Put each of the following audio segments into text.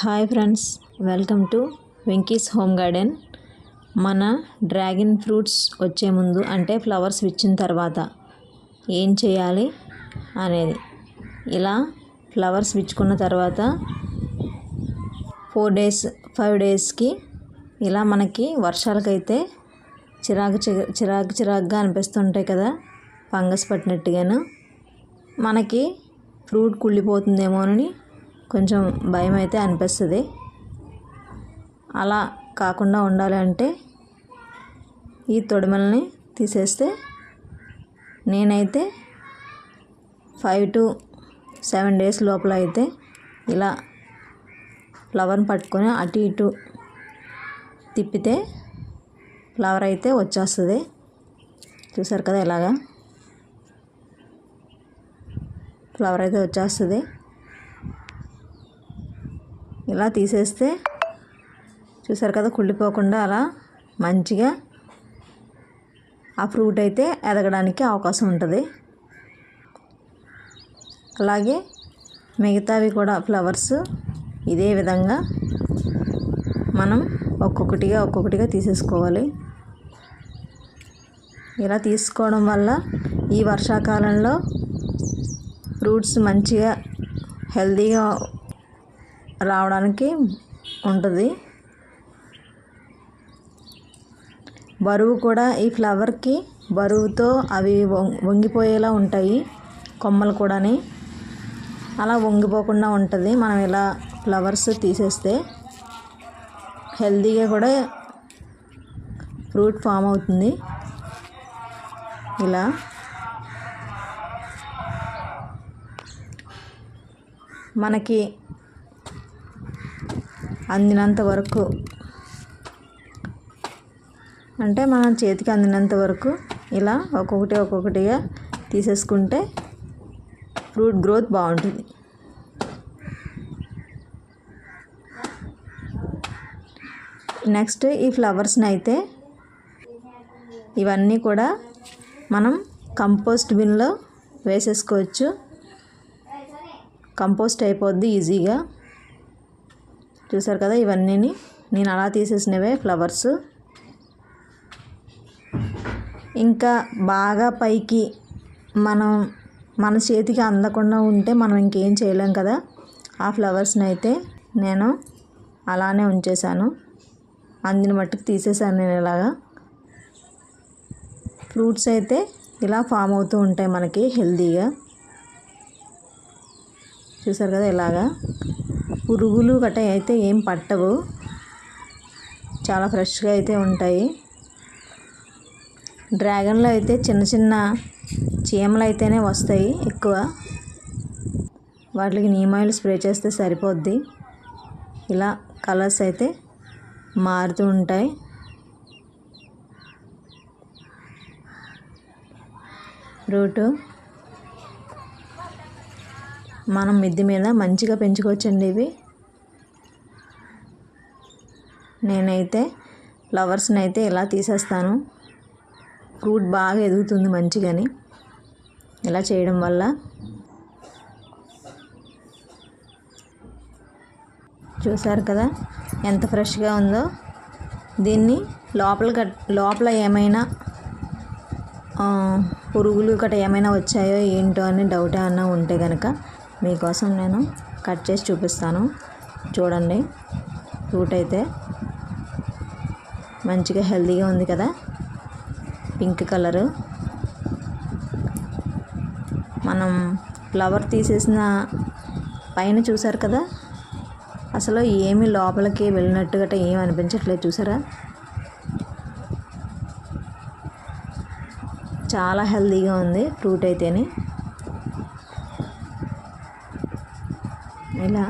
Hi friends welcome to Venky's home garden. మన dragon fruits వచ్చే ముందు అంటే ఫ్లవర్స్ విచ్చిన తర్వాత ఏం చేయాలి అనేది. ఇలా ఫ్లవర్స్ విచ్చుకున్న తర్వాత ఫోర్ డేస్ ఫైవ్ డేస్కి ఇలా మనకి వర్షాలకైతే చిరాకు చిరాకు చిరాకుగా అనిపిస్తుంటాయి కదా ఫంగస్ పట్టినట్టుగాను. మనకి ఫ్రూట్ కుళ్ళిపోతుందేమోనని కొంచెం భయం అయితే అనిపిస్తుంది. అలా కాకుండా ఉండాలి అంటే ఈ తొడిమల్ని తీసేస్తే నేనైతే ఫైవ్ టు సెవెన్ డేస్ లోపల అయితే ఇలా ఫ్లవర్ని పట్టుకొని అటు ఇటు తిప్పితే ఫ్లవర్ అయితే వచ్చేస్తుంది. చూసారు కదా ఇలాగా? ఫ్లవర్ అయితే వచ్చేస్తుంది. ఇలా తీసేస్తే చూసారు కదా కుళ్ళిపోకుండా అలా మంచిగా ఆ ఫ్రూట్ అయితే ఎదగడానికి అవకాశం ఉంటుంది. అలాగే మిగతావి కూడా ఫ్లవర్స్ ఇదే విధంగా మనం ఒక్కొక్కటిగా ఒక్కొక్కటిగా తీసేసుకోవాలి. ఇలా తీసుకోవడం వల్ల ఈ వర్షాకాలంలో ఫ్రూట్స్ మంచిగా హెల్తీగా రావడానికి ఉంటుంది. బరువు కూడా ఈ ఫ్లవర్కి బరువుతో అవి వంగిపోయేలా ఉంటాయి. కొమ్మలు కూడాని. అలా వంగిపోకుండా ఉంటుంది. మనం ఇలా ఫ్లవర్స్ తీసేస్తే హెల్తీగా కూడా ఫ్రూట్ ఫామ్ అవుతుంది. ఇలా. మనకి అందినంత వరకు. అంటే మన చేతికి అందినంత వరకు ఇలా ఒక్కొక్కటి ఒక్కొక్కటిగా తీసేసుకుంటే ఫ్రూట్ గ్రోత్ బాగుంటుంది. నెక్స్ట్ ఈ ఫ్లవర్స్ని అయితే ఇవన్నీ కూడా మనం కంపోస్ట్ బిన్లో వేసేసుకోవచ్చు. కంపోస్ట్ అయిపోద్ది ఈజీగా. చూసారు కదా ఇవన్నీని. నేను అలా తీసేసినవే ఫ్లవర్స్. ఇంకా బాగా పైకి మనం మన చేతికి అందకుండా ఉంటే మనం ఇంకేం చేయలేం కదా. ఆ ఫ్లవర్స్ని అయితే నేను అలానే ఉంచేశాను. అందిన మట్టుకు తీసేసాను నేను ఇలాగా. ఫ్రూట్స్ అయితే ఇలా ఫామ్ అవుతూ ఉంటాయి మనకి హెల్తీగా. చూసారు కదా ఇలాగా? పురుగులు గట్ట అయితే ఏం పట్టవు. చాలా ఫ్రెష్గా అయితే ఉంటాయి. డ్రాగన్లో అయితే చిన్న చిన్న చీమలు అయితేనే వస్తాయి ఎక్కువ. వాటికి నీమ్ ఆయిల్ స్ప్రే చేస్తే సరిపోద్ది. ఇలా కలర్స్ అయితే మారుతూ ఉంటాయి. రూటు మనం మిద్ది మీద మంచిగా పెంచుకోవచ్చండి ఇవి. నేనైతే ఫ్లవర్స్ని అయితే ఇలా తీసేస్తాను. ఫ్రూట్ బాగా ఎదుగుతుంది మంచిగాని. ఇలా చేయడం వల్ల చూసారు కదా ఎంత ఫ్రెష్గా ఉందో. దీన్ని లోపల కట్ లోపల ఏమైనా పురుగులు గట్రా ఏమైనా వచ్చాయో ఏంటో అని డౌట్ ఏమన్నా ఉంటే కనుక మీకోసం నేను కట్ చేసి చూపిస్తాను. చూడండి. ఫ్రూట్ అయితే మంచిగా హెల్తీగా ఉంది కదా. Pink colour. మనం ఫ్లవర్ తీసేసిన పైన చూసారు కదా? అసలు ఏమి లోపలికి వెళ్ళినట్టు గట్రా ఏమి అనిపించట్లేదు చూసారా? చాలా హెల్తీగా ఉంది ఫ్రూట్ అయితేనే. ఇలా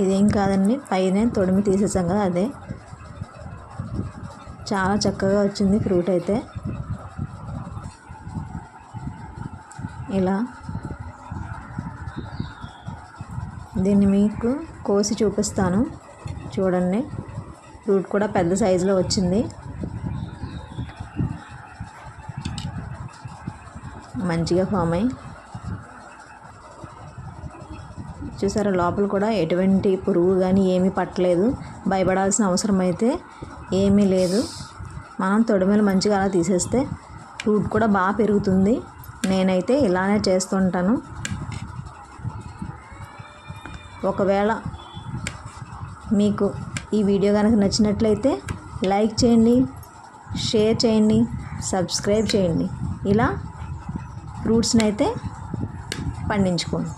ఇదేం కాదండి పైన తొడిమి తీసేసాం కదా అదే. చాలా చక్కగా వచ్చింది ఫ్రూట్ అయితే. ఇలా. దీన్ని మీకు కోసి చూపిస్తాను. చూడండి ఫ్రూట్ కూడా పెద్ద సైజులో వచ్చింది. మంచిగా ఫామ్ అయ్యి. చూసారా లోపల కూడా ఎటువంటి పురుగు కానీ ఏమీ పట్టలేదు. భయపడాల్సిన అవసరం అయితే ఏమీ లేదు. మనం తొడిమలు మంచిగా అలా తీసేస్తే ఫ్రూట్ కూడా బాగా పెరుగుతుంది. నేనైతే ఇలానే చేస్తుంటాను. ఒకవేళ మీకు ఈ వీడియో కనుక నచ్చినట్లయితే లైక్ చేయండి షేర్ చేయండి సబ్స్క్రైబ్ చేయండి. ఇలా ఫ్రూట్స్ని అయితే పండించుకోండి